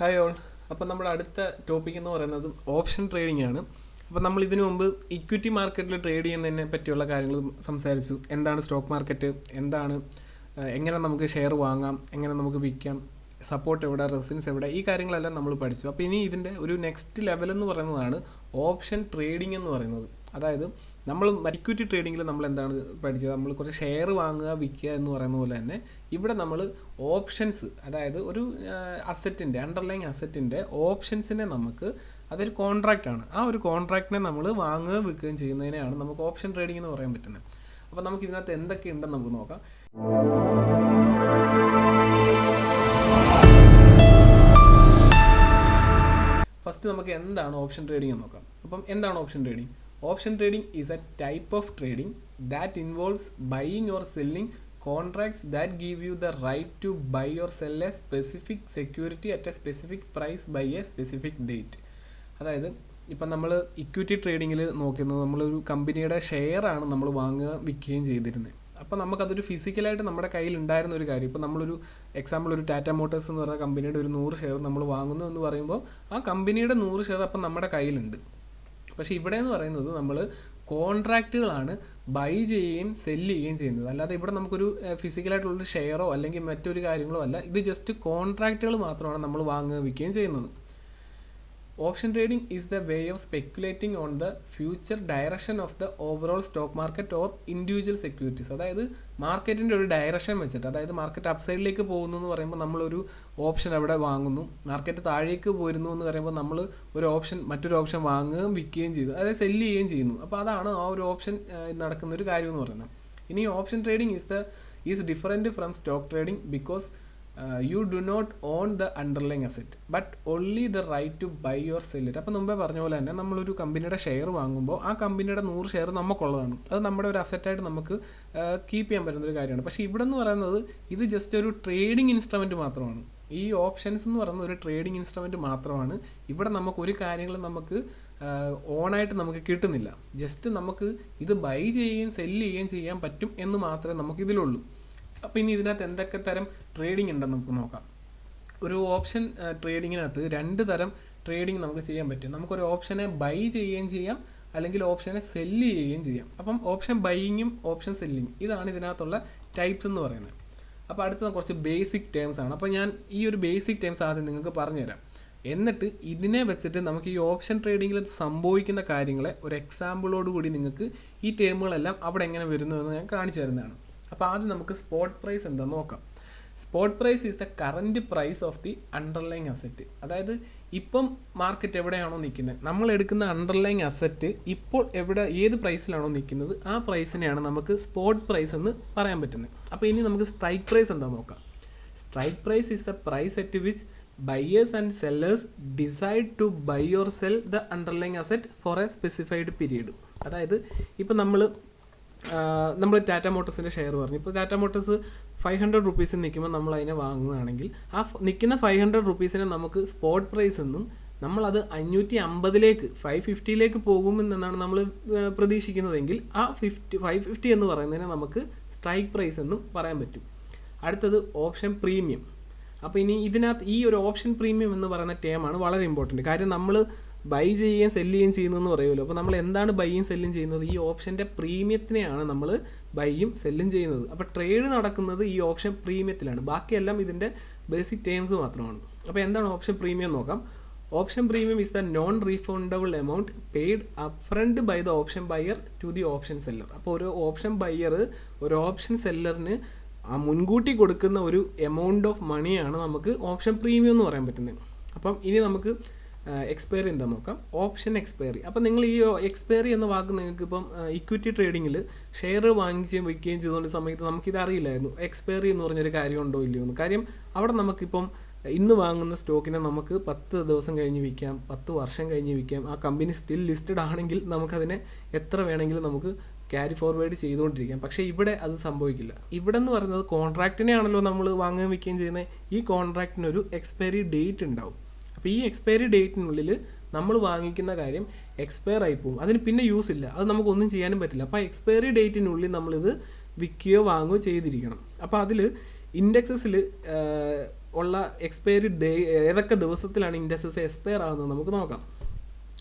Hi all അപ്പം നമ്മുടെ അടുത്ത ടോപ്പിക് എന്ന് പറയുന്നത് ഓപ്ഷൻ ട്രേഡിംഗ് ആണ്. അപ്പോൾ നമ്മൾ ഇതിനു മുമ്പ് ഇക്വിറ്റി മാർക്കറ്റിൽ ട്രേഡ് ചെയ്യുന്നതിനെ പറ്റിയുള്ള കാര്യങ്ങൾ സംസാരിച്ചു. എന്താണ് സ്റ്റോക്ക് മാർക്കറ്റ് എന്താണ് എങ്ങനെ നമുക്ക് ഷെയർ വാങ്ങാം? എങ്ങനെ നമുക്ക് വിൽക്കാം? സപ്പോർട്ട് എവിടെ റെസിൻസ് എവിടെ ഈ കാര്യങ്ങളെല്ലാം നമ്മൾ പഠിച്ചു. അപ്പോൾ ഇനി ഇതിന്റെ ഒരു നെക്സ്റ്റ് ലെവൽ എന്ന് പറയുന്നതാണ് ഓപ്ഷൻ ട്രേഡിംഗ് എന്ന് പറയുന്നത്. അതായത് നമ്മൾ ഇക്വിറ്റി ട്രേഡിങ്ങിൽ നമ്മൾ എന്താണ് പഠിച്ചത്? നമ്മൾ കുറച്ച് ഷെയർ വാങ്ങുക വിൽക്കുക എന്ന് പറയുന്ന പോലെ തന്നെ ഇവിടെ നമ്മൾ ഓപ്ഷൻസ് അതായത് ഒരു അസറ്റിന്റെ അണ്ടർലൈങ് അസറ്റിന്റെ ഓപ്ഷൻസിനെ നമുക്ക് അതൊരു കോൺട്രാക്റ്റാണ് ആ ഒരു കോൺട്രാക്റ്റിനെ നമ്മൾ വാങ്ങുക വിൽക്കുകയും ചെയ്യുന്നതിനെയാണ് നമുക്ക് ഓപ്ഷൻ ട്രേഡിംഗ് എന്ന് പറയാൻ പറ്റുന്നത്. അപ്പോൾ നമുക്ക് ഇതിനകത്ത് എന്തൊക്കെ ഉണ്ടെന്ന് നമുക്ക് നോക്കാം. ഫസ്റ്റ് നമുക്ക് എന്താണ് ഓപ്ഷൻ ട്രേഡിംഗ് എന്ന് നോക്കാം. അപ്പം എന്താണ് option trading option trading is a type of trading that involves buying or selling contracts that give you the right to buy or sell a specific security at a specific price by a specific date അതായത് ഇപ്പം നമ്മൾ equity ട്രേഡിങ്ങിൽ നോക്കുന്നത് നമ്മളൊരു കമ്പനിയുടെ share ആണ് നമ്മൾ വാങ്ങുക വിൽക്കുകയും ചെയ്തിരുന്നത് അപ്പോൾ നമുക്കതൊരു ഫിസിക്കലായിട്ട് നമ്മുടെ കയ്യിൽ ഉണ്ടായിരുന്ന ഒരു കാര്യം. ഇപ്പോൾ നമ്മളൊരു എക്സാമ്പിൾ ഒരു ടാറ്റ മോട്ടേഴ്സ് എന്ന് പറഞ്ഞ കമ്പനിയുടെ ഒരു നൂറ് ഷെയർ നമ്മൾ വാങ്ങുന്നു എന്ന് പറയുമ്പോൾ ആ കമ്പനിയുടെ നൂറ് ഷെയർ അപ്പം നമ്മുടെ കയ്യിലുണ്ട്. പക്ഷേ ഇവിടെ എന്ന് പറയുന്നത് നമ്മൾ കോൺട്രാക്റ്റുകളാണ് ബൈ ചെയ്യുകയും സെല്ല് ചെയ്യുകയും ചെയ്യുന്നത്. അല്ലാതെ ഇവിടെ നമുക്കൊരു ഫിസിക്കലായിട്ടുള്ളൊരു ഷെയറോ അല്ലെങ്കിൽ മറ്റൊരു കാര്യങ്ങളോ അല്ല. ഇത് ജസ്റ്റ് കോൺട്രാക്റ്റുകൾ മാത്രമാണ് നമ്മൾ വാങ്ങുകയും ചെയ്യുന്നത്. Option trading is the way of speculating on the future direction of the overall stock market or individual securities അതായത് മാർക്കറ്റിന്റെ ഒരു ഡയറക്ഷൻ വെച്ചിട്ട് അതായത് മാർക്കറ്റ് അപ്സൈഡിലേക്ക് പോകുന്നു എന്ന് പറയുമ്പോൾ നമ്മളൊരു ഓപ്ഷൻ അവിടെ വാങ്ങുന്നു. മാർക്കറ്റ് താഴേക്ക് പോരുന്നു എന്ന് പറയുമ്പോൾ നമ്മൾ ഒരു ഓപ്ഷൻ മറ്റൊരു ഓപ്ഷൻ വാങ്ങുകയും വിൽക്കുകയും ചെയ്തു. അതായത് സെല്ല് ചെയ്യുകയും ചെയ്യുന്നു. അപ്പോൾ അതാണ് ആ ഒരു ഓപ്ഷൻ നടക്കുന്ന ഒരു കാര്യം എന്ന് പറയുന്നത്. ഇനി option trading is the is different from stock trading because you do not own the underlying asset but only the right to buy or sell it അപ്പം മുമ്പേ പറഞ്ഞ പോലെ തന്നെ നമ്മളൊരു കമ്പനിയുടെ ഷെയർ വാങ്ങുമ്പോൾ ആ കമ്പനിയുടെ നൂറ് ഷെയർ നമുക്കുള്ളതാണ് അത് നമ്മുടെ ഒരു അസറ്റായിട്ട് നമുക്ക് കീപ്പ് ചെയ്യാൻ പറ്റുന്ന ഒരു കാര്യമാണ്. പക്ഷേ ഇവിടെ എന്ന് പറയുന്നത് ഇത് ജസ്റ്റ് ഒരു ട്രേഡിംഗ് ഇൻസ്ട്രുമെന്റ് മാത്രമാണ്. ഈ ഓപ്ഷൻസ് എന്ന് പറയുന്നത് ഒരു ട്രേഡിംഗ് ഇൻസ്ട്രുമെന്റ് മാത്രമാണ്. ഇവിടെ നമുക്ക് ഒരു കാര്യങ്ങളും നമുക്ക് ഓണായിട്ട് നമുക്ക് കിട്ടുന്നില്ല. ജസ്റ്റ് നമുക്ക് ഇത് ബൈ ചെയ്യുകയും സെല്ല് ചെയ്യുകയും ചെയ്യാൻ പറ്റും എന്ന് മാത്രമേ നമുക്ക് ഇതിലുള്ളൂ അപ്പോൾ ഇനി ഇതിനകത്ത് എന്തൊക്കെ തരം ട്രേഡിംഗ് ഉണ്ടെന്ന് നമുക്ക് നോക്കാം. ഒരു ഓപ്ഷൻ ട്രേഡിങ്ങിനകത്ത് രണ്ട് തരം ട്രേഡിംഗ് നമുക്ക് ചെയ്യാൻ പറ്റും. നമുക്കൊരു ഓപ്ഷനെ ബൈ ചെയ്യുകയും ചെയ്യാം അല്ലെങ്കിൽ ഓപ്ഷനെ സെല്ല് ചെയ്യുകയും ചെയ്യാം. അപ്പം ഓപ്ഷൻ ബൈയിങ്ങും ഓപ്ഷൻ സെല്ലിങ്ങും ഇതാണ് ഇതിനകത്തുള്ള ടൈപ്സ് എന്ന് പറയുന്നത്. അപ്പോൾ അടുത്ത കുറച്ച് ബേസിക് ടേംസ് ആണ്. അപ്പോൾ ഞാൻ ഈ ഒരു ബേസിക് ടേംസ് ആദ്യം നിങ്ങൾക്ക് പറഞ്ഞുതരാം. എന്നിട്ട് ഇതിനെ വെച്ചിട്ട് നമുക്ക് ഈ ഓപ്ഷൻ ട്രേഡിങ്ങിൽ സംഭവിക്കുന്ന കാര്യങ്ങളെ ഒരു എക്സാമ്പിളോട് കൂടി നിങ്ങൾക്ക് ഈ ടേമുകളെല്ലാം അവിടെ എങ്ങനെ വരുന്നു എന്ന് ഞാൻ കാണിച്ചു തരുന്നതാണ്. അപ്പോൾ ആദ്യം നമുക്ക് സ്പോട്ട് പ്രൈസ് എന്താണെന്ന് നോക്കാം. Spot price is the current price of the underlying asset അതായത് ഇപ്പം മാർക്കറ്റ് എവിടെയാണോ നിൽക്കുന്നത്? നമ്മൾ എടുക്കുന്ന അണ്ടർലൈങ് അസറ്റ് ഇപ്പോൾ എവിടെ ഏത് പ്രൈസിലാണോ നിൽക്കുന്നത്? ആ പ്രൈസിനെയാണ് നമുക്ക് സ്പോട്ട് പ്രൈസ് എന്ന് പറയാൻ പറ്റുന്നത്. അപ്പോൾ ഇനി നമുക്ക് സ്ട്രൈക്ക് പ്രൈസ് എന്താ നോക്കാം. Strike price is the price at which buyers and sellers decide to buy or sell the underlying asset for a specified period അതായത് ഇപ്പം നമ്മൾ നമ്മൾ ടാറ്റ മോട്ടോഴ്സിന്റെ ഷെയർ പറഞ്ഞു. ഇപ്പോൾ ടാറ്റ മോട്ടോഴ്സ് ഫൈവ് ഹൺഡ്രഡ് റുപ്പീസിൽ നിൽക്കുമ്പോൾ നമ്മൾ അതിനെ വാങ്ങുകയാണെങ്കിൽ ആ നിൽക്കുന്ന ഫൈവ് ഹൺഡ്രഡ് റുപ്പീസിനെ നമുക്ക് സ്പോട്ട് പ്രൈസ് എന്നും നമ്മളത് അഞ്ഞൂറ്റി അമ്പതിലേക്ക് ഫൈവ് ഫിഫ്റ്റിയിലേക്ക് പോകുമെന്നാണ് നമ്മൾ പ്രതീക്ഷിക്കുന്നതെങ്കിൽ ആ ഫിഫ്റ്റി ഫൈവ് ഫിഫ്റ്റി എന്ന് പറയുന്നതിനെ നമുക്ക് സ്ട്രൈക്ക് പ്രൈസ് എന്നും പറയാൻ പറ്റും. അടുത്തത് ഓപ്ഷൻ പ്രീമിയം അപ്പോൾ ഇനി ഇതിനകത്ത് ഈ ഒരു ഓപ്ഷൻ പ്രീമിയം എന്ന് പറയുന്ന ടേമാണ് വളരെ ഇമ്പോർട്ടന്റ് കാര്യം നമ്മൾ ബൈ ചെയ്യുകയും സെല്ല് ചെയ്യുകയും ചെയ്യുന്നതെന്ന് പറയുമല്ലോ. അപ്പോൾ നമ്മൾ എന്താണ് ബൈയും സെല്ലും ചെയ്യുന്നത്? ഈ ഓപ്ഷന്റെ പ്രീമിയത്തിനെയാണ് നമ്മൾ ബൈയും സെല്ലും ചെയ്യുന്നത്. അപ്പോൾ ട്രേഡ് നടക്കുന്നത് ഈ ഓപ്ഷൻ പ്രീമിയത്തിലാണ് ബാക്കിയെല്ലാം ഇതിന്റെ ബേസിക് ടേംസ് മാത്രമാണ്. അപ്പോൾ എന്താണ് ഓപ്ഷൻ പ്രീമിയം നോക്കാം? Option premium is the non refundable amount paid upfront by the option buyer to the option seller അപ്പോൾ ഒരു ഓപ്ഷൻ ബയർ ഒരു ഓപ്ഷൻ സെല്ലറിന് ആ മുൻകൂട്ടി കൊടുക്കുന്ന ഒരു എമൗണ്ട് ഓഫ് മണിയാണ് നമുക്ക് ഓപ്ഷൻ പ്രീമിയം എന്ന് പറയാൻ പറ്റുന്നത്. അപ്പം ഇനി നമുക്ക് എക്സ്പയറി എന്താ നോക്കാം? ഓപ്ഷൻ എക്സ്പയറി അപ്പം നിങ്ങൾ ഈ എക്സ്പയറി എന്ന വാക്ക് നിങ്ങൾക്ക് ഇപ്പം ഇക്വിറ്റി ട്രേഡിങ്ങിൽ ഷെയർ വാങ്ങിക്കുകയും വയ്ക്കുകയും ചെയ്തുകൊണ്ട് സമയത്ത് നമുക്കിത് അറിയില്ലായിരുന്നു. എക്സ്പയറി എന്ന് പറഞ്ഞൊരു കാര്യം ഉണ്ടോ ഇല്ലയോ എന്ന്. കാര്യം അവിടെ നമുക്കിപ്പം ഇന്ന് വാങ്ങുന്ന സ്റ്റോക്കിനെ നമുക്ക് പത്ത് ദിവസം കഴിഞ്ഞ് വിൽക്കാം പത്ത് വർഷം കഴിഞ്ഞ് വിൽക്കാം. ആ കമ്പനി സ്റ്റിൽ ലിസ്റ്റഡ് ആണെങ്കിൽ നമുക്കതിനെ എത്ര വേണമെങ്കിലും നമുക്ക് ക്യാരി ഫോർവേഡ് ചെയ്തുകൊണ്ടിരിക്കാം. പക്ഷേ ഇവിടെ അത് സംഭവിക്കില്ല. ഇവിടെ എന്ന് പറയുന്നത് കോൺട്രാക്റ്റിനെ ആണല്ലോ നമ്മൾ വാങ്ങുകയും വിൽക്കുകയും ചെയ്യുന്നത്. ഈ കോൺട്രാക്റ്റിനൊരു എക്സ്പയറി ഡേറ്റ് ഉണ്ടാവും. അപ്പോൾ ഈ എക്സ്പയറി ഡേറ്റിനുള്ളിൽ നമ്മൾ വാങ്ങിക്കുന്ന കാര്യം എക്സ്പയർ ആയി പോകും. അതിന് പിന്നെ യൂസ് ഇല്ല. അത് നമുക്കൊന്നും ചെയ്യാനും പറ്റില്ല. അപ്പോൾ എക്സ്പയറി ഡേറ്റിനുള്ളിൽ നമ്മളിത് വിൽക്കുകയോ വാങ്ങുകയോ ചെയ്തിരിക്കണം. അപ്പോൾ അതിൽ ഇൻഡെക്സസിൽ ഉള്ള എക്സ്പയറി ഡേ ഏതൊക്കെ ദിവസത്തിലാണ് ഇൻഡെക്സസ് എക്സ്പയർ ആകുന്നത് നമുക്ക് നോക്കാം.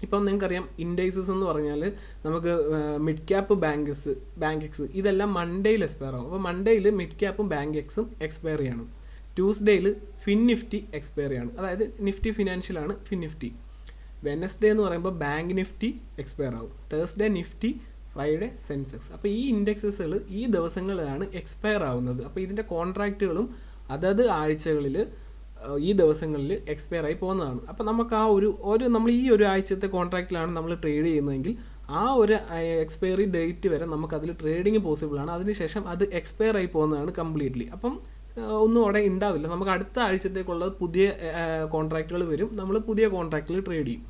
ഇപ്പം നിങ്ങൾക്കറിയാം ഇൻഡെക്സസ് എന്ന് പറഞ്ഞാൽ നമുക്ക് മിഡ് ക്യാപ്പ് ബാങ്കസ് ബാങ്ക് എക്സ് ഇതെല്ലാം മൺഡേയിൽ എക്സ്പയർ ആകും അപ്പോൾ മൺഡേയിൽ മിഡ് ക്യാപ്പും ബാങ്ക് എക്സും എക്സ്പയർ ചെയ്യണം. ട്യൂസ്ഡേയിൽ ഫിൻ നിഫ്റ്റി എക്സ്പയർ ആണ് അതായത് നിഫ്റ്റി ഫിനാൻഷ്യലാണ് ഫിൻ നിഫ്റ്റി വെനസ്ഡേ എന്ന് പറയുമ്പോൾ ബാങ്ക് നിഫ്റ്റി എക്സ്പയർ ആകും തേഴ്സ്ഡേ നിഫ്റ്റി ഫ്രൈഡേ സെൻസെക്സ് അപ്പോൾ ഈ ഇൻഡെക്സസുകൾ ഈ ദിവസങ്ങളിലാണ് എക്സ്പയർ ആവുന്നത്. അപ്പോൾ ഇതിന്റെ കോൺട്രാക്റ്റുകളും അതത് ആഴ്ചകളിൽ ഈ ദിവസങ്ങളിൽ എക്സ്പയർ ആയി പോകുന്നതാണ്. അപ്പോൾ നമുക്ക് ആ ഒരു ഒരു നമ്മൾ ഈ ഒരു ആഴ്ചത്തെ കോൺട്രാക്റ്റിലാണ് നമ്മൾ ട്രേഡ് ചെയ്യുന്നതെങ്കിൽ ആ ഒരു എക്സ്പയറി ഡേറ്റ് വരെ നമുക്ക് അതിൽ ട്രേഡിങ് പോസിബിൾ ആണ് അതിനുശേഷം അത് എക്സ്പയർ ആയി പോകുന്നതാണ് കംപ്ലീറ്റ്ലി അപ്പം ഒന്നും അവിടെ ഉണ്ടാവില്ല നമുക്ക് അടുത്ത ആഴ്ചത്തേക്കുള്ള പുതിയ കോൺട്രാക്റ്റുകൾ വരും. നമ്മൾ പുതിയ കോൺട്രാക്റ്റിൽ ട്രേഡ് ചെയ്യും.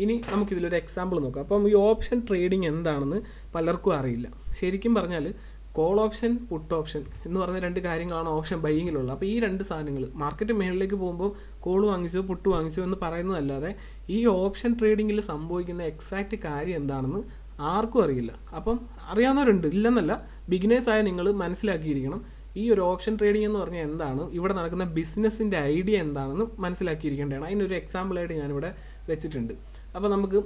ഇനി നമുക്കിതിലൊരു എക്സാമ്പിൾ നോക്കാം. അപ്പം ഈ ഓപ്ഷൻ ട്രേഡിംഗ് എന്താണെന്ന് പലർക്കും അറിയില്ല. ശരിക്കും പറഞ്ഞാൽ കോൾ ഓപ്ഷൻ പുട്ട് ഓപ്ഷൻ എന്ന് പറഞ്ഞ രണ്ട് കാര്യങ്ങളാണ് ഓപ്ഷൻ ബൈയിങ്ങിലുള്ളത് അപ്പോൾ ഈ രണ്ട് സാധനങ്ങൾ മാർക്കറ്റ് മേളിലേക്ക് പോകുമ്പോൾ കോൾ വാങ്ങിച്ചോ പുട്ട് വാങ്ങിച്ചോ എന്ന് പറയുന്നതല്ലാതെ ഈ ഓപ്ഷൻ ട്രേഡിങ്ങിൽ സംഭവിക്കുന്ന എക്സാക്റ്റ് കാര്യം എന്താണെന്ന് ആർക്കും അറിയില്ല. അപ്പം അറിയാവുന്നവരുണ്ട്. ഇല്ലെന്നല്ല ബിഗിനേഴ്സായ നിങ്ങൾ മനസ്സിലാക്കിയിരിക്കണം. ഈ ഒരു ഓപ്ഷൻ ട്രേഡിംഗ് എന്ന് പറഞ്ഞാൽ എന്താണ്? ഇവിടെ നടക്കുന്ന ബിസിനസ്സിന്റെ ഐഡിയ എന്താണെന്ന് മനസ്സിലാക്കിയിരിക്കേണ്ടതാണ്. അതിനൊരു എക്സാമ്പിളായിട്ട് ഞാനിവിടെ വെച്ചിട്ടുണ്ട്. അപ്പോൾ നമുക്ക്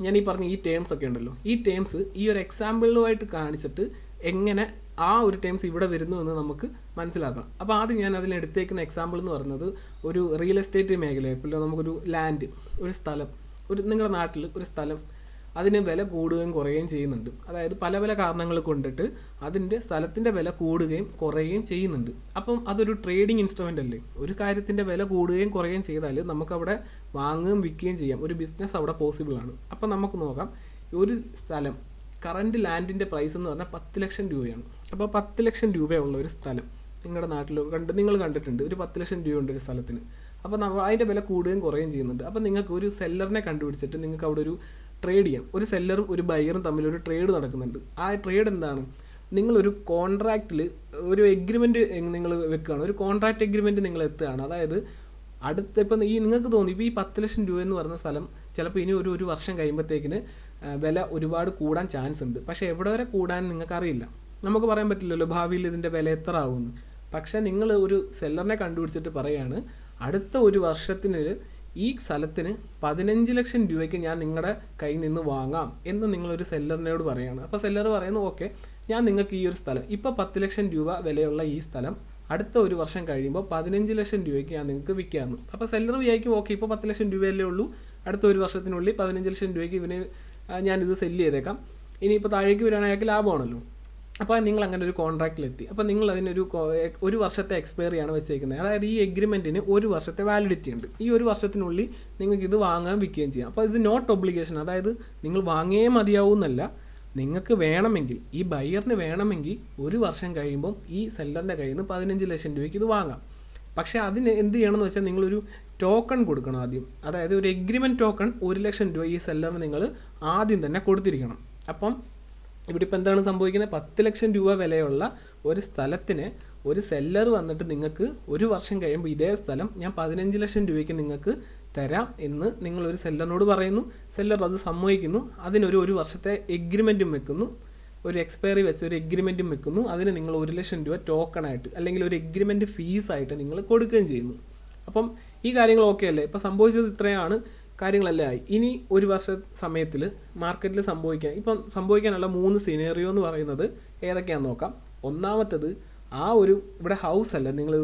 ഞാൻ ഈ പറഞ്ഞ ഈ ടേംസ് ഒക്കെ ഉണ്ടല്ലോ. ഈ ടേംസ് ഈ ഒരു എക്സാമ്പിളുമായിട്ട് കാണിച്ചിട്ട് എങ്ങനെ ആ ഒരു ടേംസ് ഇവിടെ വരുന്നു എന്ന് നമുക്ക് മനസ്സിലാക്കാം. അപ്പോൾ ആദ്യം ഞാൻ അതിൽ എടുത്തേക്കുന്ന എക്സാമ്പിൾ എന്ന് പറയുന്നത് ഒരു റിയൽ എസ്റ്റേറ്റ് മേഖല ഇപ്പോൾ നമുക്കൊരു ലാൻഡ് ഒരു സ്ഥലം ഒരു നിങ്ങളുടെ നാട്ടിൽ ഒരു സ്ഥലം അതിന് വില കൂടുകയും കുറയുകയും ചെയ്യുന്നുണ്ട്. അതായത് പല പല കാരണങ്ങൾ കൊണ്ടിട്ട് അതിന്റെ സ്ഥലത്തിന്റെ വില കൂടുകയും കുറയുകയും ചെയ്യുന്നുണ്ട്. അപ്പം അതൊരു ട്രേഡിംഗ് ഇൻസ്ട്രുമെന്റ് അല്ലേ? ഒരു കാര്യത്തിന്റെ വില കൂടുകയും കുറയുകയും ചെയ്താൽ നമുക്കവിടെ വാങ്ങുകയും വിൽക്കുകയും ചെയ്യാം. ഒരു ബിസിനസ് അവിടെ പോസിബിൾ ആണ്. അപ്പം നമുക്ക് നോക്കാം. ഒരു സ്ഥലം കറന്റ് ലാൻഡിന്റെ പ്രൈസ് എന്ന് പറഞ്ഞാൽ പത്ത് ലക്ഷം രൂപയാണ്. അപ്പോൾ പത്ത് ലക്ഷം രൂപയുള്ള ഒരു സ്ഥലം നിങ്ങളുടെ നാട്ടിൽ കണ്ട് നിങ്ങൾ കണ്ടിട്ടുണ്ട്. ഒരു പത്ത് ലക്ഷം രൂപയുണ്ട് ഒരു സ്ഥലത്തിന്. അപ്പോൾ അതിന്റെ വില കൂടുകയും കുറയുകയും ചെയ്യുന്നുണ്ട്. അപ്പോൾ നിങ്ങൾക്ക് ഒരു സെല്ലറിനെ കണ്ടുപിടിച്ചിട്ട് നിങ്ങൾക്ക് അവിടെ ഒരു ട്രേഡ് ചെയ്യാം. ഒരു സെല്ലറും ഒരു ബയറും തമ്മിൽ ഒരു ട്രേഡ് നടക്കുന്നുണ്ട്. ആ ട്രേഡ് എന്താണ്? നിങ്ങളൊരു കോൺട്രാക്റ്റിൽ ഒരു എഗ്രിമെന്റ് നിങ്ങൾ വെക്കുകയാണ്. ഒരു കോൺട്രാക്റ്റ് എഗ്രിമെന്റ് നിങ്ങൾ എത്തുകയാണ്. അതായത് അടുത്ത ഇപ്പം ഈ നിങ്ങൾക്ക് തോന്നി ഇപ്പോൾ ഈ പത്ത് ലക്ഷം രൂപ എന്ന് പറഞ്ഞ സ്ഥലം ചിലപ്പോൾ ഇനി ഒരു ഒരു വർഷം കഴിയുമ്പോഴത്തേക്കിന് വില ഒരുപാട് കൂടാൻ ചാൻസ് ഉണ്ട്. പക്ഷേ എവിടെ വരെ കൂടാൻ നിങ്ങൾക്കറിയില്ല. നമുക്ക് പറയാൻ പറ്റില്ലല്ലോ ഭാവിയിൽ ഇതിന്റെ വില എത്ര ആവുമെന്ന്. പക്ഷേ നിങ്ങൾ ഒരു സെല്ലറിനെ കണ്ടുപിടിച്ചിട്ട് പറയാണ് അടുത്ത ഒരു വർഷത്തിന് ഈ സ്ഥലത്തിന് പതിനഞ്ച് ലക്ഷം രൂപയ്ക്ക് ഞാൻ നിങ്ങളുടെ കയ്യിൽ നിന്ന് വാങ്ങാം എന്ന് നിങ്ങളൊരു സെല്ലറിനോട് പറയാണ്. അപ്പോൾ സെല്ലർ പറയുന്നു ഓക്കെ ഞാൻ നിങ്ങൾക്ക് ഈ ഒരു സ്ഥലം. ഇപ്പോൾ പത്ത് ലക്ഷം രൂപ വിലയുള്ള ഈ സ്ഥലം അടുത്ത ഒരു വർഷം കഴിയുമ്പോൾ പതിനഞ്ച് ലക്ഷം രൂപയ്ക്ക് ഞാൻ നിങ്ങൾക്ക് വിൽക്കാമെന്ന് അപ്പോൾ സെല്ലർ വിചാരിക്കും ഓക്കെ ഇപ്പോൾ പത്ത് ലക്ഷം രൂപയല്ലേ ഉള്ളൂ. അടുത്ത ഒരു വർഷത്തിനുള്ളിൽ പതിനഞ്ച് ലക്ഷം രൂപയ്ക്ക് ഇവന് ഞാനിത് സെല്ല് ചെയ്തേക്കാം. ഇനിയിപ്പോൾ താഴേക്ക് വരികയാണെങ്കിൽ ലാഭമാണല്ലോ. അപ്പോൾ നിങ്ങൾ അങ്ങനെ ഒരു കോൺട്രാക്റ്റിലെത്തി അപ്പോൾ നിങ്ങൾ അതിനൊരു ഒരു വർഷത്തെ എക്സ്പയറിയാണ് വെച്ചേക്കുന്നത്. അതായത് ഈ എഗ്രിമെന്റിന് ഒരു വർഷത്തെ വാലിഡിറ്റി ഉണ്ട്. ഈ ഒരു വർഷത്തിനുള്ളിൽ നിങ്ങൾക്ക് ഇത് വാങ്ങാൻ വിൽക്കുകയും ചെയ്യാം. അപ്പോൾ ഇത് നോട്ട് ഒബ്ലിഗേഷൻ അതായത് നിങ്ങൾ വാങ്ങിയേ മതിയാവുന്നല്ല. നിങ്ങൾക്ക് വേണമെങ്കിൽ ഈ ബയ്യറിന് വേണമെങ്കിൽ ഒരു വർഷം കഴിയുമ്പം ഈ സെല്ലറിന്റെ കയ്യിൽ നിന്ന് പതിനഞ്ച് ലക്ഷം രൂപയ്ക്ക് ഇത് വാങ്ങാം. പക്ഷേ അതിന് എന്ത് ചെയ്യണമെന്ന് വെച്ചാൽ നിങ്ങളൊരു ടോക്കൺ കൊടുക്കണം ആദ്യം. അതായത് ഒരു എഗ്രിമെന്റ് ടോക്കൺ ഒരു ലക്ഷം രൂപ ഈ സെല്ലറിന് നിങ്ങൾ ആദ്യം തന്നെ കൊടുത്തിരിക്കണം. അപ്പം ഇവിടെ ഇപ്പോൾ എന്താണ് സംഭവിക്കുന്നത്? പത്ത് ലക്ഷം രൂപ വിലയുള്ള ഒരു സ്ഥലത്തിന് ഒരു സെല്ലർ വന്നിട്ട് നിങ്ങൾക്ക് ഒരു വർഷം കഴിയുമ്പോൾ ഇതേ സ്ഥലം ഞാൻ പതിനഞ്ച് ലക്ഷം രൂപയ്ക്ക് നിങ്ങൾക്ക് തരാം എന്ന് നിങ്ങൾ ഒരു സെല്ലറിനോട് പറയുന്നു. സെല്ലർ അത് സമ്മതിക്കുന്നു. അതിനൊരു ഒരു വർഷത്തെ എഗ്രിമെന്റും വെക്കുന്നു. ഒരു എക്സ്പയറി വെച്ച് ഒരു എഗ്രിമെന്റും വെക്കുന്നു. അതിന് നിങ്ങൾ ഒരു ലക്ഷം രൂപ ടോക്കണായിട്ട് അല്ലെങ്കിൽ ഒരു എഗ്രിമെന്റ് ഫീസായിട്ട് നിങ്ങൾ കൊടുക്കുകയും ചെയ്യുന്നു. അപ്പം ഈ കാര്യങ്ങൾ ഓക്കെ അല്ലേ? ഇപ്പോൾ സംഭവിച്ചത് ഇത്രയാണ്. കാര്യങ്ങളെല്ലാം ആയി. ഇനി ഒരു വർഷ സമയത്തിൽ മാർക്കറ്റിൽ സംഭവിക്കാൻ ഇപ്പം സംഭവിക്കാനുള്ള മൂന്ന് സിനേറിയോ എന്ന് പറയുന്നത് ഏതൊക്കെയാണെന്ന് നോക്കാം. ഒന്നാമത്തത് ആ ഒരു ഇവിടെ ഹൗസ് അല്ല നിങ്ങൾ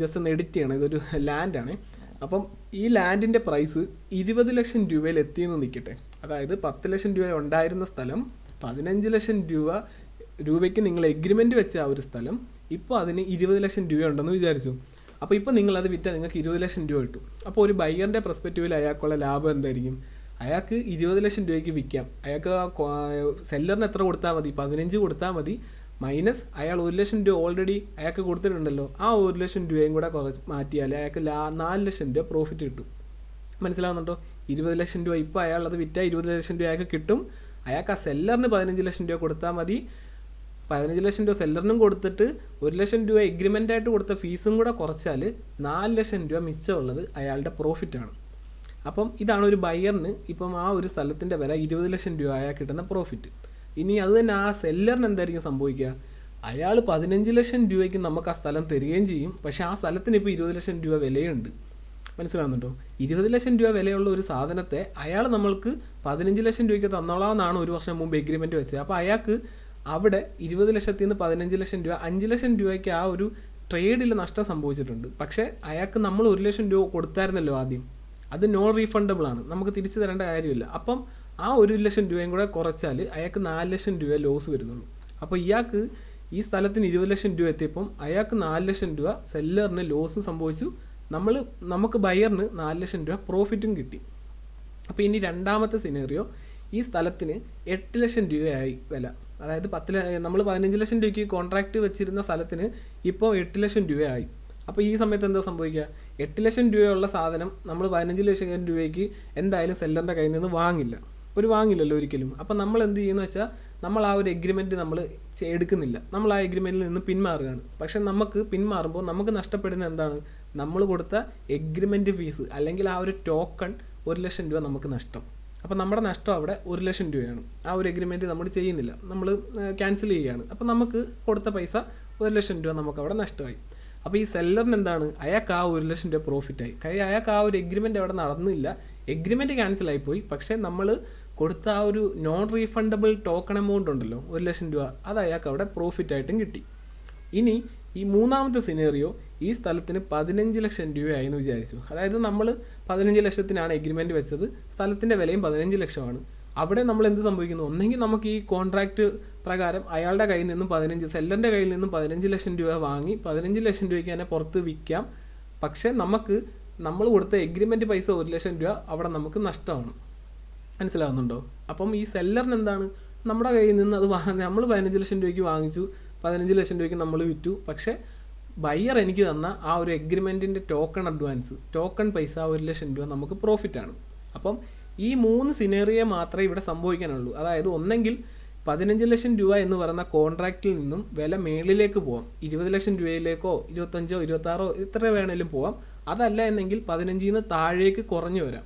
ജസ്റ്റ് ഒന്ന് എഡിറ്റ് ചെയ്യണം ഇതൊരു ലാൻഡാണ് അപ്പം ഈ ലാൻഡിന്റെ പ്രൈസ് ഇരുപത് ലക്ഷം രൂപയിൽ എത്തിയെന്ന് നിൽക്കട്ടെ. അതായത് പത്ത് ലക്ഷം രൂപ ഉണ്ടായിരുന്ന സ്ഥലം പതിനഞ്ച് ലക്ഷം രൂപ രൂപയ്ക്ക് നിങ്ങൾ എഗ്രിമെന്റ് വെച്ച ആ ഒരു സ്ഥലം ഇപ്പോൾ അതിന് ഇരുപത് ലക്ഷം രൂപ ഉണ്ടെന്ന് വിചാരിച്ചു. അപ്പോൾ ഇപ്പോൾ നിങ്ങളത് വിറ്റാൽ നിങ്ങൾക്ക് ഇരുപത് ലക്ഷം രൂപ കിട്ടും. അപ്പോൾ ഒരു ബയ്യറിന്റെ പെർസ്പെക്റ്റീവിൽ അയാൾക്കുള്ള ലാഭം എന്തായിരിക്കും? അയാൾക്ക് ഇരുപത് ലക്ഷം രൂപയ്ക്ക് വിൽക്കാം. അയാൾക്ക് സെല്ലറിന് എത്ര കൊടുത്താൽ മതി? പതിനഞ്ച് കൊടുത്താൽ മതി. മൈനസ് അയാൾ ഒരു ലക്ഷം രൂപ ഓൾറെഡി അയാൾക്ക് കൊടുത്തിട്ടുണ്ടല്ലോ. ആ ഒരു ലക്ഷം രൂപയും കൂടെ കുറച്ച് മാറ്റിയാൽ അയാൾക്ക് ലാ നാല് ലക്ഷം രൂപ പ്രോഫിറ്റ് കിട്ടും. മനസ്സിലാവുന്നുണ്ടോ? ഇരുപത് ലക്ഷം രൂപ ഇപ്പോൾ അയാൾ അത് വിറ്റാൽ ഇരുപത് ലക്ഷം രൂപ അയാൾക്ക് കിട്ടും. അയാൾക്ക് ആ സെല്ലറിന് പതിനഞ്ച് ലക്ഷം രൂപ കൊടുത്താൽ മതി. പതിനഞ്ച് ലക്ഷം രൂപ സെല്ലറിനും കൊടുത്തിട്ട് ഒരു ലക്ഷം രൂപ എഗ്രിമെന്റ് ആയിട്ട് കൊടുത്ത ഫീസും കൂടെ കുറച്ചാൽ നാല് ലക്ഷം രൂപ മിച്ചമുള്ളത് അയാളുടെ പ്രോഫിറ്റാണ് അപ്പം ഇതാണ് ഒരു ബയറിന് ഇപ്പം ആ ഒരു സ്ഥലത്തിന്റെ വില ഇരുപത് ലക്ഷം രൂപ അയാൾ കിട്ടുന്ന പ്രോഫിറ്റ് ഇനി അത് തന്നെ ആ സെല്ലറിന് എന്തായിരിക്കും സംഭവിക്കുക? അയാൾ പതിനഞ്ച് ലക്ഷം രൂപയ്ക്ക് നമുക്ക് ആ സ്ഥലം തരികയും ചെയ്യും. പക്ഷേ ആ സ്ഥലത്തിന് ഇപ്പോൾ ഇരുപത് ലക്ഷം രൂപ വിലയുണ്ട്. മനസ്സിലാവുന്നുണ്ടോ? ഇരുപത് ലക്ഷം രൂപ വിലയുള്ള ഒരു സാധനത്തെ അയാൾ നമ്മൾക്ക് പതിനഞ്ച് ലക്ഷം രൂപയ്ക്ക് തന്നോളാമെന്നാണ് ഒരു വർഷം മുമ്പ് എഗ്രിമെന്റ് വെച്ചത്. അപ്പോൾ അയാൾക്ക് അവിടെ ഇരുപത് ലക്ഷത്തിൽ നിന്ന് പതിനഞ്ച് ലക്ഷം രൂപ അഞ്ച് ലക്ഷം രൂപയ്ക്ക് ആ ഒരു ട്രേഡിൽ നഷ്ടം സംഭവിച്ചിട്ടുണ്ട്. പക്ഷേ അയാൾക്ക് നമ്മൾ ഒരു ലക്ഷം രൂപ കൊടുത്തായിരുന്നല്ലോ ആദ്യം. അത് നോൺ റീഫണ്ടബിൾ ആണ്. നമുക്ക് തിരിച്ചു തരേണ്ട കാര്യമില്ല. അപ്പം ആ ഒരു ലക്ഷം രൂപയും കൂടെ കുറച്ചാൽ അയാൾക്ക് നാല് ലക്ഷം രൂപ ലോസ് വരുന്നുള്ളൂ. അപ്പോൾ ഇയാൾക്ക് ഈ സ്ഥലത്തിന് ഇരുപത് ലക്ഷം രൂപ എത്തിയപ്പം അയാൾക്ക് നാല് ലക്ഷം രൂപ സെല്ലറിന് ലോസ് സംഭവിച്ചു. നമ്മൾ നമുക്ക് ബയറിന് നാല് ലക്ഷം രൂപ പ്രോഫിറ്റും കിട്ടി. അപ്പോൾ ഇനി രണ്ടാമത്തെ സിനേറിയോ ഈ സ്ഥലത്തിന് എട്ട് ലക്ഷം രൂപയായി വില. അതായത് പത്ത് നമ്മൾ പതിനഞ്ച് ലക്ഷം രൂപയ്ക്ക് കോൺട്രാക്ട് വെച്ചിരുന്ന സ്ഥലത്തിന് ഇപ്പോൾ എട്ട് ലക്ഷം രൂപയായി. അപ്പോൾ ഈ സമയത്ത് എന്താ സംഭവിക്കുക എട്ട് ലക്ഷം രൂപയുള്ള സാധനം നമ്മൾ പതിനഞ്ച് ലക്ഷം രൂപയ്ക്ക് എന്തായാലും സെല്ലറിന്റെ കയ്യിൽ നിന്ന് വാങ്ങില്ല. ഒരു വാങ്ങില്ലല്ലോ ഒരിക്കലും. അപ്പോൾ നമ്മൾ എന്ത് ചെയ്യുന്ന വെച്ചാൽ നമ്മൾ ആ ഒരു എഗ്രിമെന്റ് നമ്മൾ എടുക്കുന്നില്ല. നമ്മൾ ആ എഗ്രിമെന്റിൽ നിന്ന് പിന്മാറുകയാണ്. പക്ഷെ നമുക്ക് പിന്മാറുമ്പോൾ നമുക്ക് നഷ്ടപ്പെടുന്ന എന്താണ്? നമ്മൾ കൊടുത്ത എഗ്രിമെന്റ് ഫീസ് അല്ലെങ്കിൽ ആ ഒരു ടോക്കൺ ഒരു ലക്ഷം രൂപ നമുക്ക് നഷ്ടം. അപ്പോൾ നമ്മുടെ നഷ്ടം അവിടെ ഒരു ലക്ഷം രൂപയാണ്. ആ ഒരു എഗ്രിമെന്റ് നമ്മൾ ചെയ്യുന്നില്ല. നമ്മൾ ക്യാൻസൽ ചെയ്യുകയാണ്. അപ്പോൾ നമുക്ക് കൊടുത്ത പൈസ ഒരു ലക്ഷം രൂപ നമുക്ക് അവിടെ നഷ്ടമായി. അപ്പോൾ ഈ സെല്ലറിന് എന്താണ്? അയാൾക്ക് ആ ഒരു ലക്ഷം രൂപ പ്രോഫിറ്റായി കാര്യം അയാൾക്ക് ആ ഒരു എഗ്രിമെന്റ് അവിടെ നടന്നില്ല. എഗ്രിമെന്റ് ക്യാൻസൽ ആയിപ്പോയി പക്ഷേ നമ്മൾ കൊടുത്ത ആ ഒരു നോൺ റീഫണ്ടബിൾ ടോക്കൺ എമൗണ്ട് ഉണ്ടല്ലോ ഒരു ലക്ഷം രൂപ അത് അയാൾക്ക് അവിടെ പ്രോഫിറ്റ് ആയിട്ടും കിട്ടി. ഇനി ഈ മൂന്നാമത്തെ സിനേറിയോ ഈ സ്ഥലത്തിന് പതിനഞ്ച് ലക്ഷം രൂപയായി എന്ന് വിചാരിച്ചു. അതായത് നമ്മൾ പതിനഞ്ച് ലക്ഷത്തിനാണ് എഗ്രിമെന്റ് വെച്ചത്. സ്ഥലത്തിന്റെ വിലയും പതിനഞ്ച് ലക്ഷമാണ്. അവിടെ നമ്മൾ എന്ത് സംഭവിക്കുന്നു? ഒന്നെങ്കിൽ നമുക്ക് ഈ കോൺട്രാക്റ്റ് പ്രകാരം അയാളുടെ കയ്യിൽ നിന്നും പതിനഞ്ച് സെല്ലറിന്റെ കയ്യിൽ നിന്നും പതിനഞ്ച് ലക്ഷം രൂപ വാങ്ങി പതിനഞ്ച് ലക്ഷം രൂപയ്ക്ക് തന്നെ പുറത്ത് വിൽക്കാം. പക്ഷേ നമുക്ക് നമ്മൾ കൊടുത്ത എഗ്രിമെന്റ് പൈസ ഒരു ലക്ഷം രൂപ അവിടെ നമുക്ക് നഷ്ടമാണ്. മനസ്സിലാവുന്നുണ്ടോ? അപ്പം ഈ സെല്ലറിന് എന്താണ്? നമ്മുടെ കയ്യിൽ നിന്ന് അത് വാങ്ങി നമ്മൾ പതിനഞ്ച് ലക്ഷം രൂപയ്ക്ക് വാങ്ങിച്ചു. പതിനഞ്ച് ലക്ഷം രൂപയ്ക്ക് നമ്മൾ വിറ്റു. പക്ഷേ ബയ്യർ എനിക്ക് തന്ന ആ ഒരു എഗ്രിമെന്റിന്റെ ടോക്കൺ അഡ്വാൻസ് ടോക്കൺ പൈസ ഒരു ലക്ഷം രൂപ നമുക്ക് പ്രോഫിറ്റാണ് അപ്പം ഈ മൂന്ന് സിനേറിയ മാത്രമേ ഇവിടെ സംഭവിക്കാനുള്ളൂ. അതായത് ഒന്നെങ്കിൽ പതിനഞ്ച് ലക്ഷം രൂപ എന്ന് പറയുന്ന കോൺട്രാക്റ്റിൽ നിന്നും വില മേളിലേക്ക് പോവാം. ഇരുപത് ലക്ഷം രൂപയിലേക്കോ ഇരുപത്തഞ്ചോ ഇരുപത്താറോ ഇത്ര വേണേലും പോവാം. അതല്ല എന്നെങ്കിൽ പതിനഞ്ചിൽ നിന്ന് താഴേക്ക് കുറഞ്ഞു വരാം.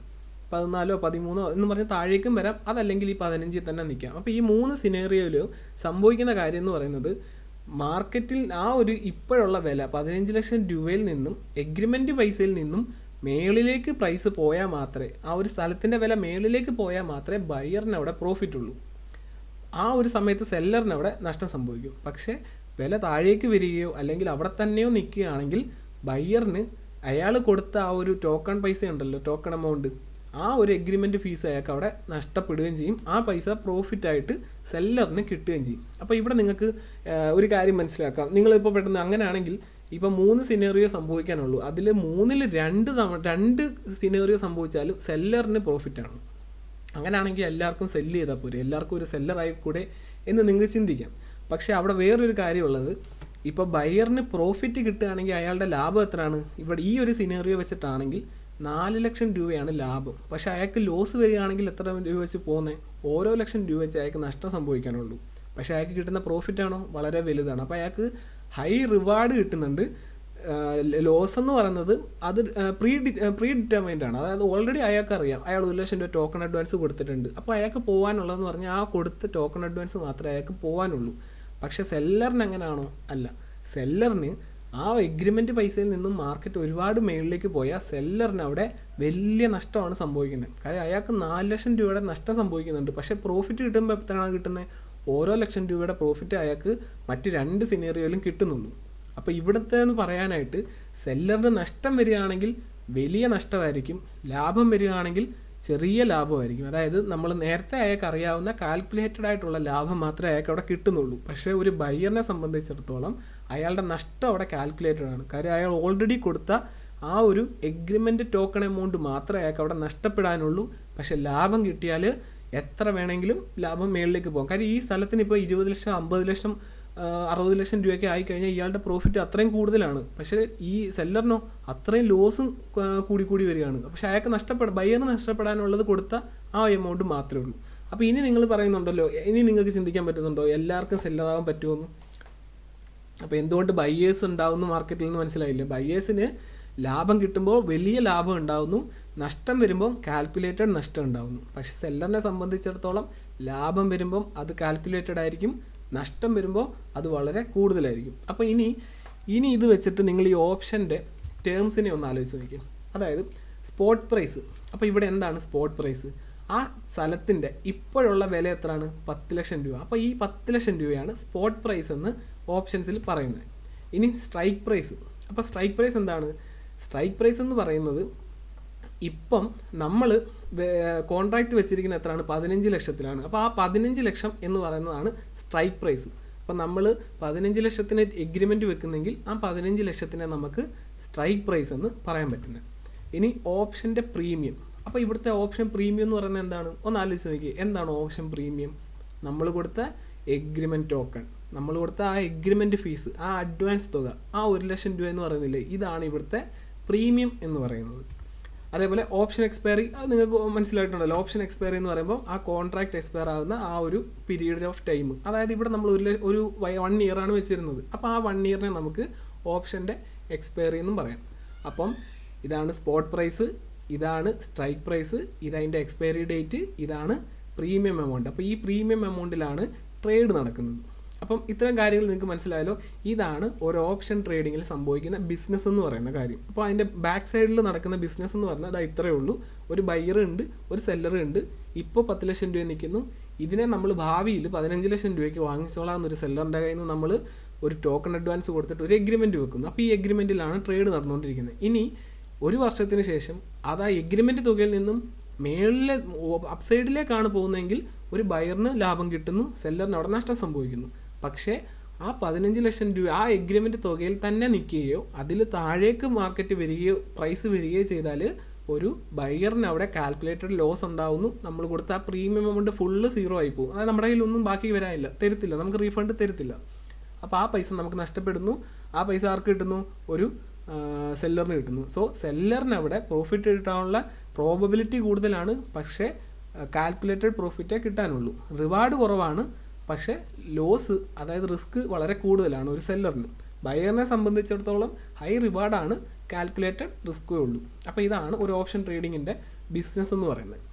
പതിനാലോ പതിമൂന്നോ എന്ന് പറഞ്ഞ് താഴേക്കും വരാം. അതല്ലെങ്കിൽ ഈ പതിനഞ്ചിൽ തന്നെ നിൽക്കാം. അപ്പോൾ ഈ മൂന്ന് സിനേറിയോയിലും സംഭവിക്കുന്ന കാര്യം എന്ന് പറയുന്നത് മാർക്കറ്റിൽ ആ ഒരു ഇപ്പോഴുള്ള വില പതിനഞ്ച് ലക്ഷം രൂപയിൽ നിന്നും എഗ്രിമെന്റ് പൈസയിൽ നിന്നും മേളിലേക്ക് പ്രൈസ് പോയാൽ മാത്രമേ ആ ഒരു സ്ഥലത്തിന്റെ വില മേളിലേക്ക് പോയാൽ മാത്രമേ ബയ്യറിന് അവിടെ പ്രോഫിറ്റ് ഉള്ളൂ. ആ ഒരു സമയത്ത് സെല്ലറിന് അവിടെ നഷ്ടം സംഭവിക്കും. പക്ഷേ വില താഴേക്ക് വരികയോ അല്ലെങ്കിൽ അവിടെ തന്നെയോ നിൽക്കുകയാണെങ്കിൽ ബയ്യറിന് അയാൾ കൊടുത്ത ആ ഒരു ടോക്കൺ പൈസ ഉണ്ടല്ലോ ടോക്കൺ എമൗണ്ട് ആ ഒരു എഗ്രിമെന്റ് ഫീസ് അയാൾക്ക് അവിടെ നഷ്ടപ്പെടുകയും ചെയ്യും. ആ പൈസ പ്രോഫിറ്റായിട്ട് സെല്ലറിന് കിട്ടുകയും ചെയ്യും. അപ്പോൾ ഇവിടെ നിങ്ങൾക്ക് ഒരു കാര്യം മനസ്സിലാക്കാം. നിങ്ങളിപ്പോൾ പെട്ടെന്ന് അങ്ങനെയാണെങ്കിൽ ഇപ്പോൾ മൂന്ന് സിനേറിയോ സംഭവിക്കാനുള്ളൂ. അതിൽ മൂന്നിൽ രണ്ട് തവണ രണ്ട് സിനേറിയോ സംഭവിച്ചാലും സെല്ലറിന് പ്രോഫിറ്റാണ് അങ്ങനെയാണെങ്കിൽ എല്ലാവർക്കും സെല്ല് ചെയ്താൽ പോരെ. എല്ലാവർക്കും ഒരു സെല്ലറായി കൂടെ എന്ന് നിങ്ങൾ ചിന്തിക്കാം. പക്ഷേ അവിടെ വേറൊരു കാര്യമുള്ളത്. ഇപ്പോൾ ബയറിന് പ്രോഫിറ്റ് കിട്ടുകയാണെങ്കിൽ അയാളുടെ ലാഭം എത്രയാണ്? ഇവിടെ ഈ ഒരു സിനേറിയോ വെച്ചിട്ടാണെങ്കിൽ നാല് ലക്ഷം രൂപയാണ് ലാഭം. പക്ഷേ അയാൾക്ക് ലോസ് വരികയാണെങ്കിൽ എത്ര രൂപ വെച്ച് പോകുന്നത് ഓരോ ലക്ഷം രൂപ വെച്ച് അയാൾക്ക് നഷ്ടം സംഭവിക്കാനുള്ളൂ. പക്ഷേ അയാൾക്ക് കിട്ടുന്ന പ്രോഫിറ്റ് ആണോ? വളരെ വലുതാണ്. അപ്പോൾ അയാൾക്ക് ഹൈ റിവാർഡ് കിട്ടുന്നുണ്ട്. ലോസ് എന്ന് പറയുന്നത് അത് പ്രീ പ്രീ ഡിറ്റർമൈൻഡ് ആണ്. അതായത് ഓൾറെഡി അയാൾക്ക് അറിയാം അയാൾ ഒരു ലക്ഷം രൂപ ടോക്കൺ അഡ്വാൻസ് കൊടുത്തിട്ടുണ്ട്. അപ്പോൾ അയാൾക്ക് പോകാനുള്ളതെന്ന് പറഞ്ഞാൽ ആ കൊടുത്ത ടോക്കൺ അഡ്വാൻസ് മാത്രമേ അയാൾക്ക് പോകാനുള്ളൂ പക്ഷേ സെല്ലറിന് എങ്ങനെയാണോ അല്ല സെല്ലറിന് ആ എഗ്രിമെന്റ് പൈസയിൽ നിന്നും മാർക്കറ്റ് ഒരുപാട് മേളിലേക്ക് പോയാൽ സെല്ലറിന് അവിടെ വലിയ നഷ്ടമാണ് സംഭവിക്കുന്നത്. കാര്യം അയാൾക്ക് നാല് ലക്ഷം രൂപയുടെ നഷ്ടം സംഭവിക്കുന്നുണ്ട്. പക്ഷേ പ്രോഫിറ്റ് കിട്ടുമ്പോൾ എത്രയാണ് കിട്ടുന്നത് ഓരോ ലക്ഷം രൂപയുടെ പ്രോഫിറ്റ് അയാൾക്ക് മറ്റ് രണ്ട് സിനേറിയോയിലും കിട്ടുന്നുള്ളൂ. അപ്പോൾ ഇവിടുത്തെ എന്ന് പറയാനായിട്ട് സെല്ലറിന് നഷ്ടം വരികയാണെങ്കിൽ വലിയ നഷ്ടമായിരിക്കും. ലാഭം വരികയാണെങ്കിൽ ചെറിയ ലാഭമായിരിക്കും. അതായത് നമ്മൾ നേരത്തെ അയാൾക്ക് അറിയാവുന്ന കാൽക്കുലേറ്റഡ് ആയിട്ടുള്ള ലാഭം മാത്രമേ അയാൾക്ക് അവിടെ കിട്ടുന്നുള്ളൂ. പക്ഷേ ഒരു ബയ്യറിനെ സംബന്ധിച്ചിടത്തോളം അയാളുടെ നഷ്ടം അവിടെ കാൽക്കുലേറ്റഡ് ആണ്. കാര്യം അയാൾ ഓൾറെഡി കൊടുത്ത ആ ഒരു എഗ്രിമെന്റ് ടോക്കൺ എമൗണ്ട് മാത്രമേ അയാൾക്ക് അവിടെ നഷ്ടപ്പെടാനുള്ളൂ. പക്ഷെ ലാഭം കിട്ടിയാൽ എത്ര വേണമെങ്കിലും ലാഭം മേളിലേക്ക് പോകും. കാര്യം ഈ സ്ഥലത്തിന് ഇപ്പോൾ ഇരുപത് ലക്ഷം അമ്പത് ലക്ഷം അറുപത് ലക്ഷം രൂപയൊക്കെ ആയിക്കഴിഞ്ഞാൽ ഇയാളുടെ പ്രോഫിറ്റ് അത്രയും കൂടുതലാണ്. പക്ഷേ ഈ സെല്ലറിനോ അത്രയും ലോസും കൂടി കൂടി വരികയാണ്. പക്ഷേ അയാൾക്ക് നഷ്ടപ്പെടാൻ ബയ്യറിന് നഷ്ടപ്പെടാനുള്ളത് കൊടുത്ത ആ എമൗണ്ട് മാത്രമേ ഉള്ളൂ. അപ്പോൾ ഇനി നിങ്ങൾ പറയുന്നുണ്ടല്ലോ ഇനി നിങ്ങൾക്ക് ചിന്തിക്കാൻ പറ്റുന്നുണ്ടോ എല്ലാവർക്കും സെല്ലറാകാൻ പറ്റുമെന്ന് അപ്പോൾ എന്തുകൊണ്ട് ബയ്യേഴ്സ് ഉണ്ടാവുന്നു മാർക്കറ്റിൽ നിന്ന് മനസ്സിലായില്ല? ബയ്യേഴ്സിന് ലാഭം കിട്ടുമ്പോൾ വലിയ ലാഭം ഉണ്ടാവുന്നു നഷ്ടം വരുമ്പോൾ കാൽക്കുലേറ്റഡ് നഷ്ടം ഉണ്ടാവുന്നു. പക്ഷെ സെല്ലറിനെ സംബന്ധിച്ചിടത്തോളം ലാഭം വരുമ്പം അത് കാൽക്കുലേറ്റഡ് ആയിരിക്കും നഷ്ടം വരുമ്പോൾ അത് വളരെ കൂടുതലായിരിക്കും. അപ്പോൾ ഇനി ഇനി ഇത് വെച്ചിട്ട് നിങ്ങൾ ഈ ഓപ്ഷന്റെ ടേംസിനെ ഒന്ന് ആലോചിച്ച് നോക്കിയാൽ അതായത് സ്പോട്ട് പ്രൈസ് അപ്പോൾ ഇവിടെ എന്താണ് സ്പോട്ട് പ്രൈസ് ആ സ്ഥലത്തിന്റെ ഇപ്പോഴുള്ള വില എത്രയാണ്? പത്ത് ലക്ഷം രൂപ. അപ്പോൾ ഈ പത്ത് ലക്ഷം രൂപയാണ് സ്പോട്ട് പ്രൈസ് എന്ന് ഓപ്ഷൻസിൽ പറയുന്നത്. ഇനി സ്ട്രൈക്ക് പ്രൈസ് അപ്പോൾ സ്ട്രൈക്ക് പ്രൈസ് എന്താണ്? സ്ട്രൈക്ക് പ്രൈസ് എന്ന് പറയുന്നത് ഇപ്പം നമ്മൾ കോൺട്രാക്ട് വെച്ചിരിക്കുന്ന എത്രയാണ്? പതിനഞ്ച് ലക്ഷത്തിലാണ്. അപ്പോൾ ആ പതിനഞ്ച് ലക്ഷം എന്ന് പറയുന്നതാണ് സ്ട്രൈക്ക് പ്രൈസ് അപ്പം നമ്മൾ പതിനഞ്ച് ലക്ഷത്തിന് എഗ്രിമെന്റ് വെക്കുന്നെങ്കിൽ ആ പതിനഞ്ച് ലക്ഷത്തിനെ നമുക്ക് സ്ട്രൈക്ക് പ്രൈസ് എന്ന് പറയാൻ പറ്റുന്നത് ഇനി ഓപ്ഷന്റെ പ്രീമിയം അപ്പോൾ ഇവിടുത്തെ ഓപ്ഷൻ പ്രീമിയം എന്ന് പറയുന്നത് എന്താണ്? ഒന്ന് ആലോചിച്ച് നോക്കി എന്താണ് ഓപ്ഷൻ പ്രീമിയം നമ്മൾ കൊടുത്ത എഗ്രിമെന്റ് ടോക്കൺ നമ്മൾ കൊടുത്ത ആ എഗ്രിമെന്റ് ഫീസ് ആ അഡ്വാൻസ് തുക ആ ഒരു ലക്ഷം രൂപ എന്ന് പറയുന്നില്ലേ? ഇതാണ് ഇവിടുത്തെ പ്രീമിയം എന്ന് പറയുന്നത്. അതേപോലെ ഓപ്ഷൻ എക്സ്പയറി അത് നിങ്ങൾക്ക് മനസ്സിലായിട്ടുണ്ടല്ലോ. ഓപ്ഷൻ എക്സ്പയറി എന്ന് പറയുമ്പോൾ ആ കോൺട്രാക്ട് എക്സ്പയർ ആകുന്ന ആ ഒരു പീരീഡ് ഓഫ് ടൈം അതായത് ഇവിടെ നമ്മൾ ഒരു ഒരു വൺ ഇയർ ആണ് വെച്ചിരുന്നത്. അപ്പോൾ ആ വൺ ഇയറിനെ നമുക്ക് ഓപ്ഷന്റെ എക്സ്പയറി എന്നും പറയാം. അപ്പം ഇതാണ് സ്പോട്ട് പ്രൈസ് ഇതാണ് സ്ട്രൈക്ക് പ്രൈസ് ഇതതിന്റെ എക്സ്പയറി ഡേറ്റ് ഇതാണ് പ്രീമിയം എമൗണ്ട് അപ്പോൾ ഈ പ്രീമിയം എമൗണ്ടിലാണ് ട്രേഡ് നടക്കുന്നത്. അപ്പം ഇത്തരം കാര്യങ്ങൾ നിങ്ങൾക്ക് മനസ്സിലായാലോ ഇതാണ് ഒരു ഓപ്ഷൻ ട്രേഡിങ്ങിൽ സംഭവിക്കുന്ന ബിസിനസ് എന്ന് പറയുന്ന കാര്യം. അപ്പോൾ അതിന്റെ ബാക്ക് സൈഡിൽ നടക്കുന്ന ബിസിനസ് എന്ന് പറഞ്ഞാൽ അത് ഇത്രയേ ഉള്ളൂ. ഒരു ബയ്യർ ഉണ്ട് ഒരു സെല്ലർ ഉണ്ട്. ഇപ്പോൾ പത്ത് ലക്ഷം രൂപ നിൽക്കുന്നു. ഇതിനെ നമ്മൾ ഭാവിയിൽ പതിനഞ്ച് ലക്ഷം രൂപയ്ക്ക് വാങ്ങിച്ചോളാം എന്നൊരു സെല്ലറിന്റെ കയ്യിൽ നിന്ന് നമ്മൾ ഒരു ടോക്കൺ അഡ്വാൻസ് കൊടുത്തിട്ട് ഒരു എഗ്രിമെന്റ് വെക്കുന്നു. അപ്പോൾ ഈ എഗ്രിമെന്റിലാണ് ട്രേഡ് നടന്നുകൊണ്ടിരിക്കുന്നത്. ഇനി ഒരു വർഷത്തിന് ശേഷം അത് ആ എഗ്രിമെന്റ് തുകയിൽ നിന്നും മേളിലെ അപ്സൈഡിലേക്കാണ് പോകുന്നതെങ്കിൽ ഒരു ബയറിന് ലാഭം കിട്ടുന്നു സെല്ലറിന് അവിടെ നഷ്ടം സംഭവിക്കുന്നു. പക്ഷേ ആ പതിനഞ്ച് ലക്ഷം രൂപ ആ എഗ്രിമെന്റ് തുകയിൽ തന്നെ നിൽക്കുകയോ അതിൽ താഴേക്ക് മാർക്കറ്റ് വരികയോ പ്രൈസ് വരികയോ ചെയ്താൽ ഒരു ബയറിന് അവിടെ കാൽക്കുലേറ്റഡ് ലോസ് ഉണ്ടാവുന്നു. നമ്മൾ കൊടുത്ത ആ പ്രീമിയം എമൗണ്ട് ഫുള്ള് സീറോ ആയി പോകും. അതായത് നമ്മുടെ കയ്യിലൊന്നും ബാക്കി വരാനില്ല. തരത്തില്ല നമുക്ക് റീഫണ്ട് തരത്തില്ല അപ്പോൾ ആ പൈസ നമുക്ക് നഷ്ടപ്പെടുന്നു. ആ പൈസ ആർക്ക് കിട്ടുന്നു? ഒരു സെല്ലറിന് കിട്ടുന്നു. സോ സെല്ലറിന് അവിടെ പ്രോഫിറ്റ് കിട്ടാനുള്ള പ്രോബബിലിറ്റി കൂടുതലാണ്. പക്ഷേ കാൽക്കുലേറ്റഡ് പ്രോഫിറ്റേ കിട്ടാനുള്ളൂ. റിവാർഡ് കുറവാണ്. പക്ഷേ ലോസ് അതായത് റിസ്ക് വളരെ കൂടുതലാണ് ഒരു സെല്ലറിന്. ബയറിനെ സംബന്ധിച്ചിടത്തോളം ഹൈ റിവാർഡാണ് കാൽക്കുലേറ്റഡ് റിസ്ക്കേ ഉള്ളൂ. അപ്പോൾ ഇതാണ് ഒരു ഓപ്ഷൻ ട്രേഡിങ്ങിന്റെ ബിസിനസ് എന്ന് പറയുന്നത്.